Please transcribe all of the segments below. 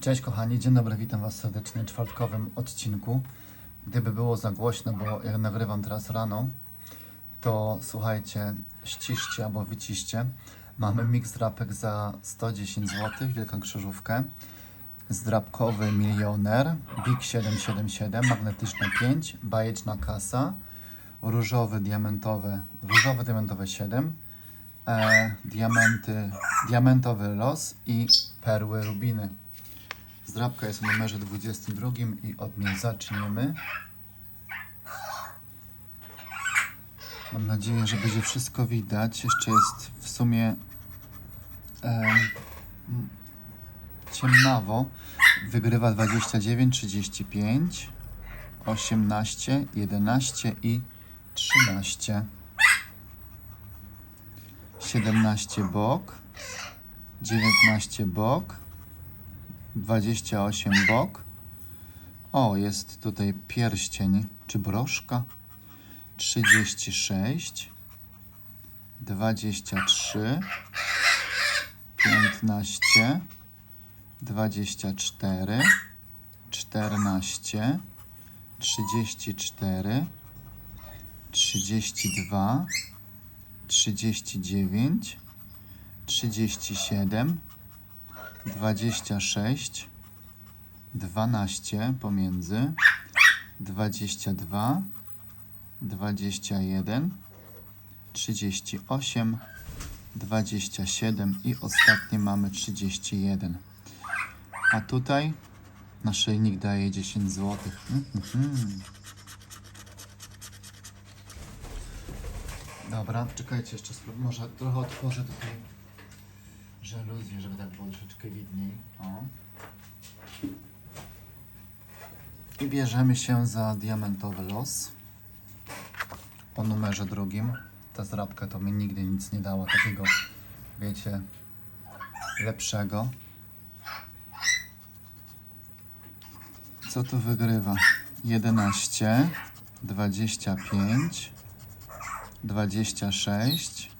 Cześć kochani, dzień dobry, witam Was serdecznie w czwartkowym odcinku. Gdyby było za głośno, bo jak nagrywam teraz rano, to słuchajcie, ściszcie albo wyciście. Mamy mix drapek za 110 zł, wielką krzyżówkę. Zdrapkowy milioner, Big 777, magnetyczne 5, bajeczna kasa, różowy diamentowe, różowe diamentowe 7, e, diamenty, diamentowy los i perły rubiny. Zdrabka jest o numerze 22 i od niej zaczniemy. Mam nadzieję, że będzie wszystko widać. Jeszcze jest w sumie m, ciemnawo. Wygrywa 29, 35, 18, 11 i 13. 17 bok, 19 bok, 28 bok. O, jest tutaj pierścień czy broszka. 36, 23, 15, 24, 14, 34, 32, 39, 37, 26, 12 pomiędzy, 22, 21, 38, 27 i ostatnie mamy 31. A tutaj naszyjnik daje 10 zł. Mhm. Dobra, czekajcie jeszcze, może trochę otworzę tutaj żaluzję, żeby tak było troszeczkę widniej. O. I bierzemy się za diamentowy los po numerze drugim. Ta zrabka to mi nigdy nic nie dała takiego, wiecie, lepszego. Co tu wygrywa? 11, 25, 26,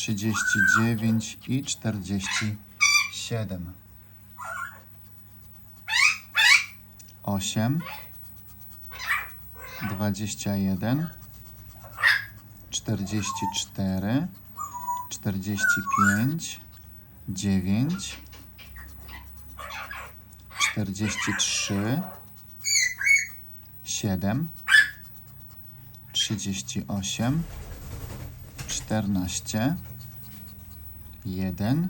39 i 47. 8, 21, 44, 45, 9, 43, 7, 38, 14, 1,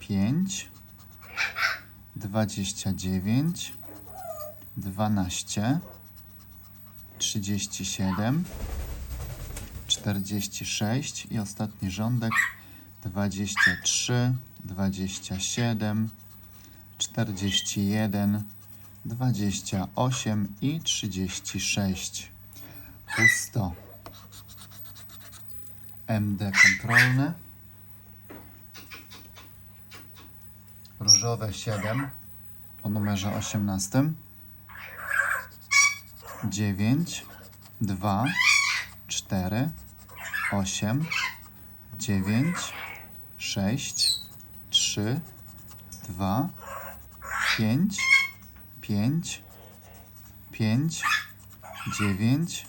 5, 29, 12, 37, 46 i ostatni rządek. 23, 27, 41, 28 i 36. Pusto. MD kontrolne. Różowe 7 o numerze 18. 9, 2, 4, 8, 9, 6, 3, 2, 5, 5, 5, 9,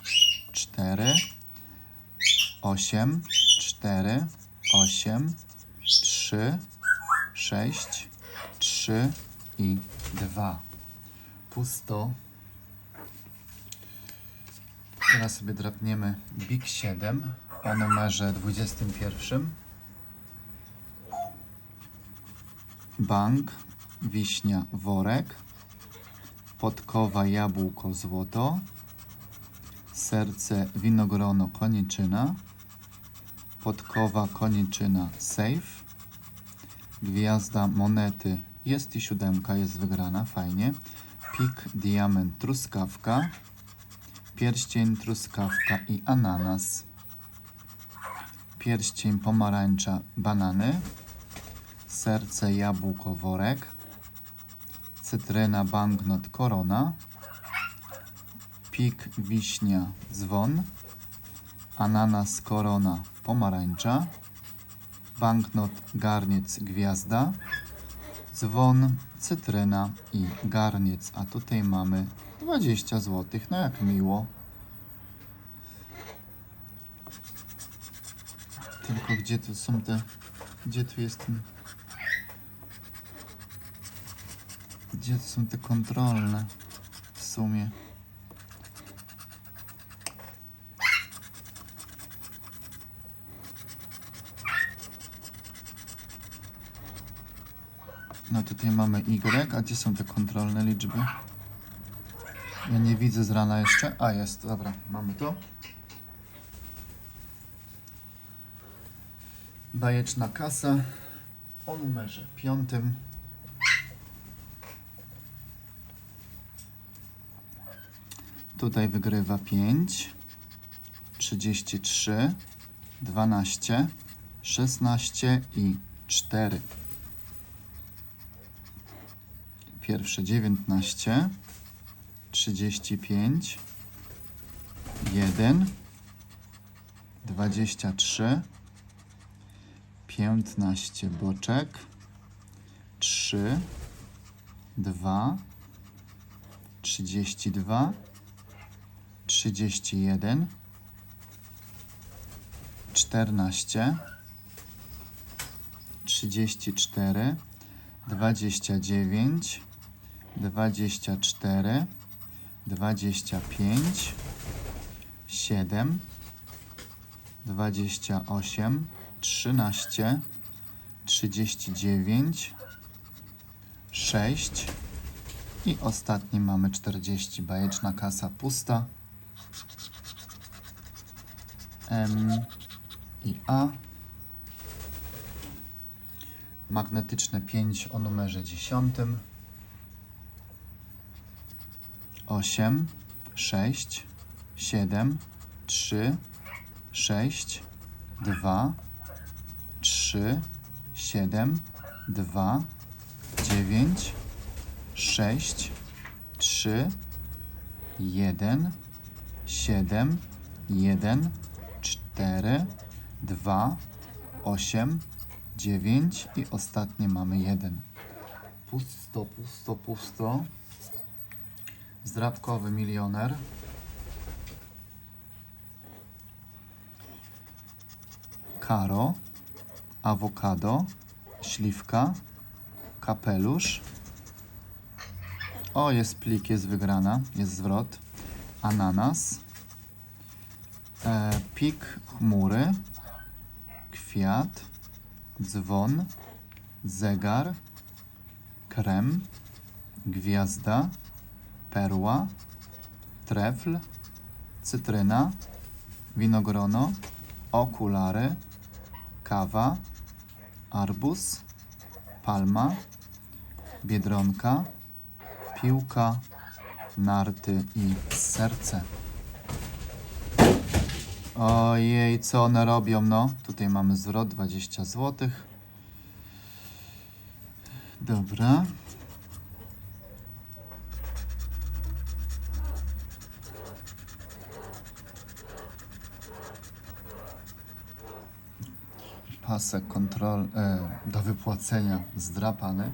4, 8, 4, 8, 3, 6, 3 i 2. Pusto. Teraz sobie drapniemy Big 7 o numerze 21. Bank, wiśnia, worek, podkowa, jabłko, złoto, serce, winogrono, koniczyna, podkowa, koniczyna, safe, gwiazda, monety, jest i siódemka, jest wygrana, fajnie, pik, diament, truskawka, pierścień, truskawka i ananas, pierścień, pomarańcza, banany, serce, jabłko, worek, cytryna, banknot, korona, pik, wiśnia, dzwon, ananas, korona, pomarańcza, banknot, garniec, gwiazda, dzwon, cytryna i garniec. A tutaj mamy 20 zł. No jak miło. Tylko gdzie tu są te. Gdzie tu jest ten. Gdzie tu są te kontrolne? W sumie. No tutaj mamy Y, a gdzie są te kontrolne liczby? Ja nie widzę z rana jeszcze. A jest, dobra, mamy to. Bajeczna kasa o numerze piątym. Tutaj wygrywa 5, 33, 12, 16 i 4. Pierwsze 19, 35, 1, 23, 15 boczek, 3, 2, 32, 31, 14, 34, 29, 24, 25, 7, 28, 13, 39, 6 i ostatni mamy 40. Bajeczna kasa pusta. M i A. Magnetyczne 5 o numerze 10. 8, 6, 7, 3, 6, 2, 3, 7, 2, 9, 6, 3, 1, 7, 1, 4, 2, 8, 9 i ostatnie mamy 1. Pusto, pusto, pusto. Zdrabkowy milioner. Karo, awokado, śliwka, kapelusz. O, jest plik, jest wygrana, jest zwrot. Ananas, e, pik chmury, kwiat, dzwon, zegar, krem, gwiazda, perła, trefl, cytryna, winogrono, okulary, kawa, arbuz, palma, biedronka, piłka, narty i serce. Ojej, co one robią, no? Tutaj mamy zwrot 20 zł. Dobra. Pasek kontrol e, do wypłacenia zdrapany.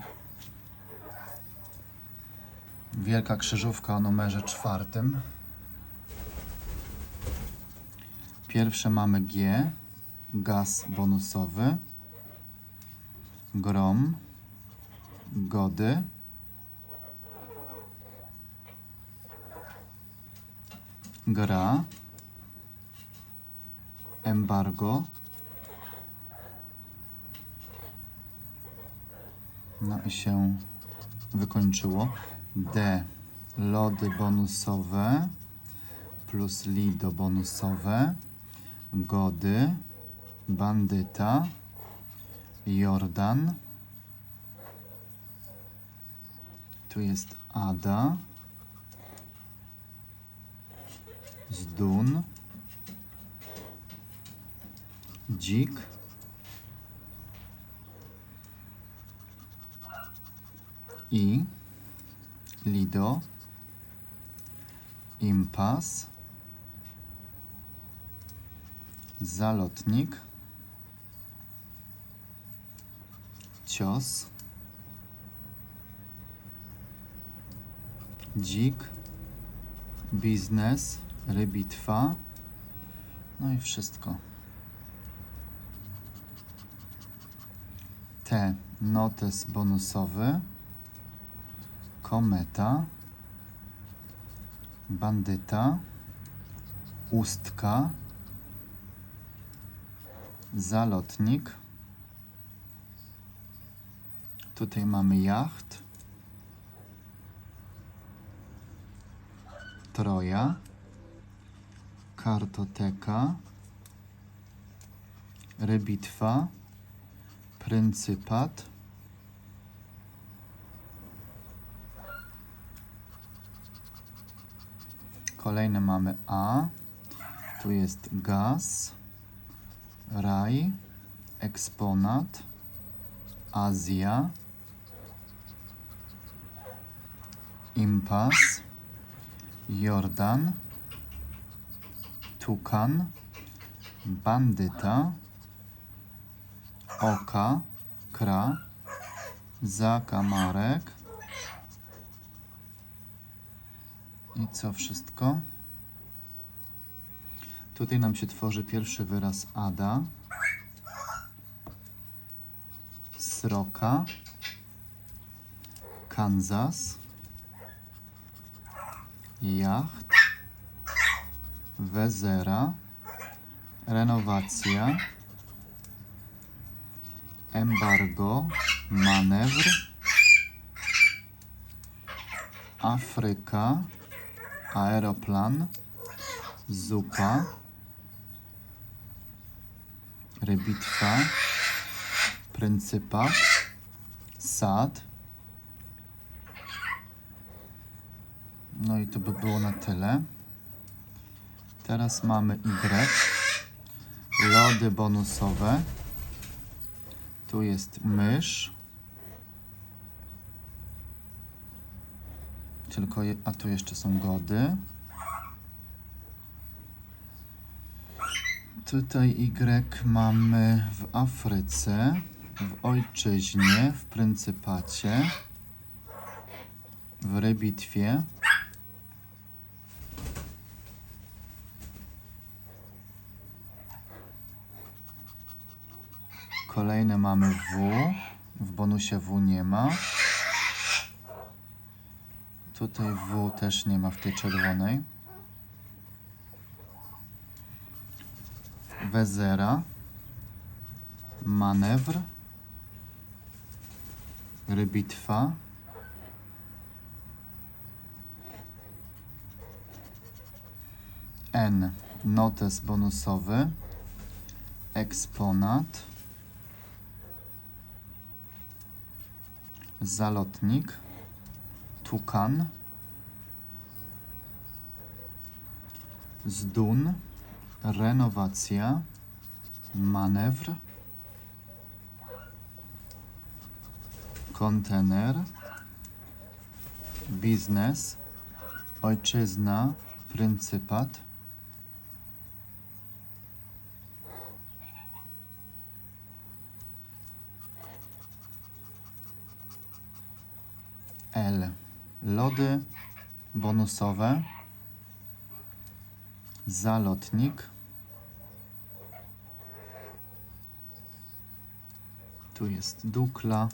Wielka krzyżówka o numerze czwartym. Pierwsze mamy G, gaz bonusowy, grom, gody, gra, embargo, no i się wykończyło. D, lody bonusowe plus lido bonusowe, gody, bandyta, Jordan, tu jest Ada, Zdun, Dzik, i Lido, Impas, Zalotnik, Cios, dzik, biznes, rybitwa. No i wszystko. T. Notes bonusowy. Kometa. Bandyta. Ustka. Zalotnik. Tutaj mamy jacht. Troja. Kartoteka. Rybitwa. Pryncypat. Kolejne mamy A. Tu jest gaz. Raj. Eksponat. Azja. Impas. Jordan. Tukan. Bandyta. Oka. Kra. Zakamarek. I co wszystko? Tutaj nam się tworzy pierwszy wyraz Ada. Sroka. Kansas. Jacht. Wezera. Renowacja. Embargo. Manewr. Afryka. Aeroplan. Zupa. Rybitwa. Pryncypat. Sad. No i to by było na tyle. Teraz mamy Y. Lody bonusowe. Tu jest mysz. Tylko, je, a tu jeszcze są gody. Tutaj Y mamy w Afryce, w ojczyźnie, w pryncypacie, w rybitwie. Kolejne mamy W. W bonusie W nie ma. Tutaj W też nie ma w tej czerwonej. Wezera. Manewr. Rybitwa. N. Notes bonusowy. Eksponat. Zalotnik. Tukan. Zdun. Renowacja. Manewr. Kontener. Biznes. Ojczyzna. Pryncypat. Lody bonusowe. Zalotnik. Tu jest Dukla.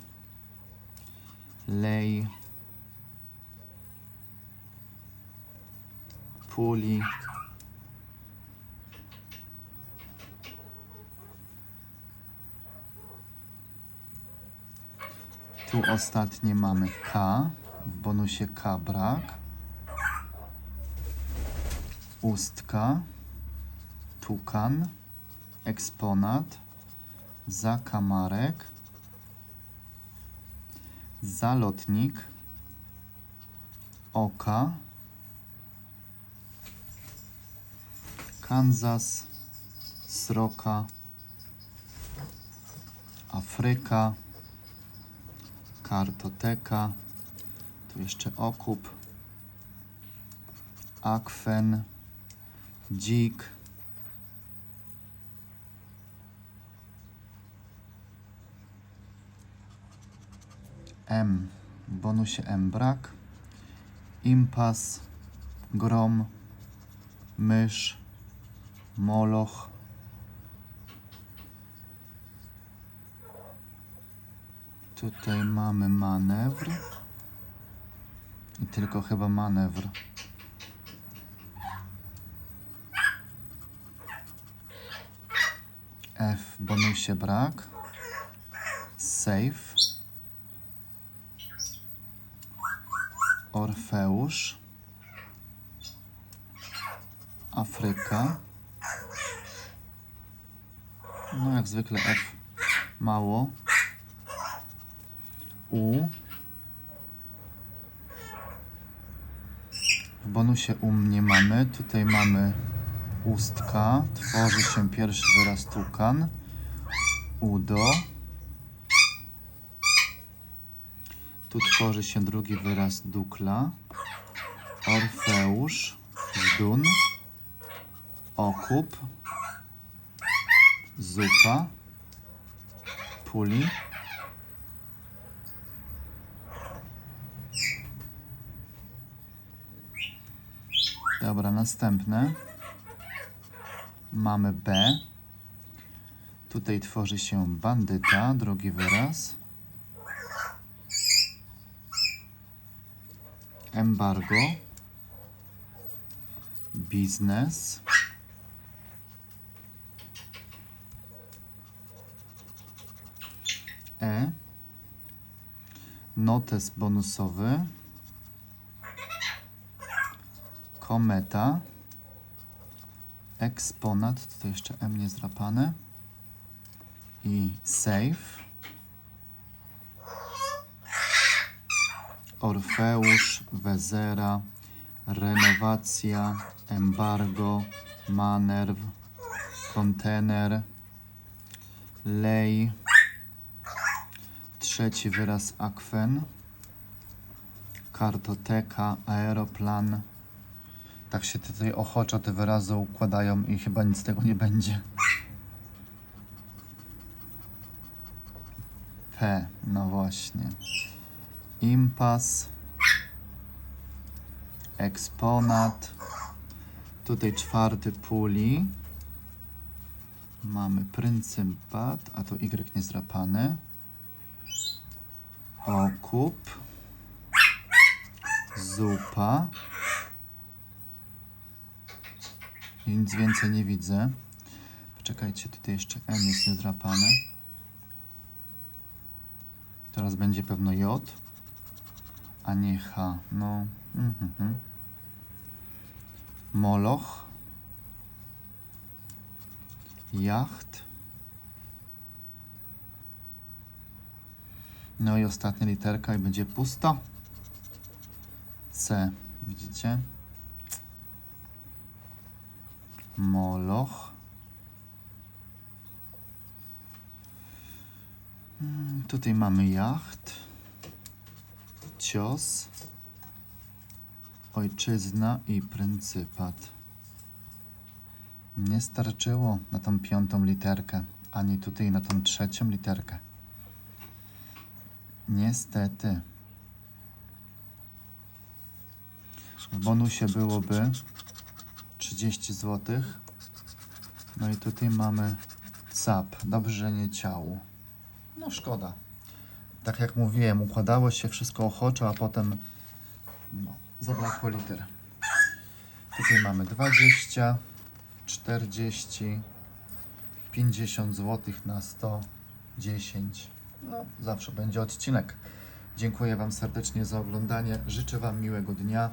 Lej. Puli. Tu ostatnie mamy K. W bonusie K brak. Ustka. Tukan. Eksponat. Zakamarek. Zalotnik. Oka. Kansas. Sroka. Afryka. Kartoteka. Tu jeszcze okup. Akwen. Dzik. M. Bonusie M brak. impas, grom, mysz, moloch. Tutaj mamy manewr. I tylko chyba manewr. F bonusie brak. Save. Orfeusz. Afryka. No jak zwykle F mało. U. bonusie um nie mamy. Tutaj mamy ustka. Tworzy się pierwszy wyraz tukan. Udo. Tu tworzy się drugi wyraz dukla. Orfeusz. Zdun. Okup. Zupa. Puli. Dobra, następne. Mamy B. Tutaj tworzy się bandyta, drugi wyraz. Embargo. Biznes. E. Notes bonusowy. Kometa. Eksponat. Tutaj jeszcze M nie zdrapane. I save. Orfeusz, Wezera, Renowacja, Embargo, Manerw, Kontener, Lej, trzeci wyraz Akwen, Kartoteka, Aeroplan. Tak się tutaj ochoczo te wyrazy układają i chyba nic z tego nie będzie. P, no właśnie. Impas. Eksponat. Tutaj czwarty puli. Mamy pryncypat, a tu Y niezdrapany. Okup. Zupa. I Nic więcej nie widzę. Poczekajcie, tutaj jeszcze M jest niezdrapane. Teraz będzie pewno J, a nie H. No. Mhm. Moloch. Jacht. No i ostatnia literka i będzie pusto. C. Widzicie? Moloch. Mm, Tutaj mamy jacht, cios, ojczyzna i pryncypat. Nie starczyło na tą piątą literkę, ani tutaj na tą trzecią literkę. Niestety. W bonusie byłoby 30 zł. No i tutaj mamy cap. Dobrze, że nie ciało. No szkoda. Tak jak mówiłem, układało się wszystko ochoczo, a potem no, zabrakło liter. Tutaj mamy 20, 40, 50 zł na 110. No, zawsze będzie odcinek. Dziękuję Wam serdecznie za oglądanie. Życzę Wam miłego dnia,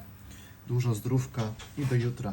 dużo zdrówka i do jutra.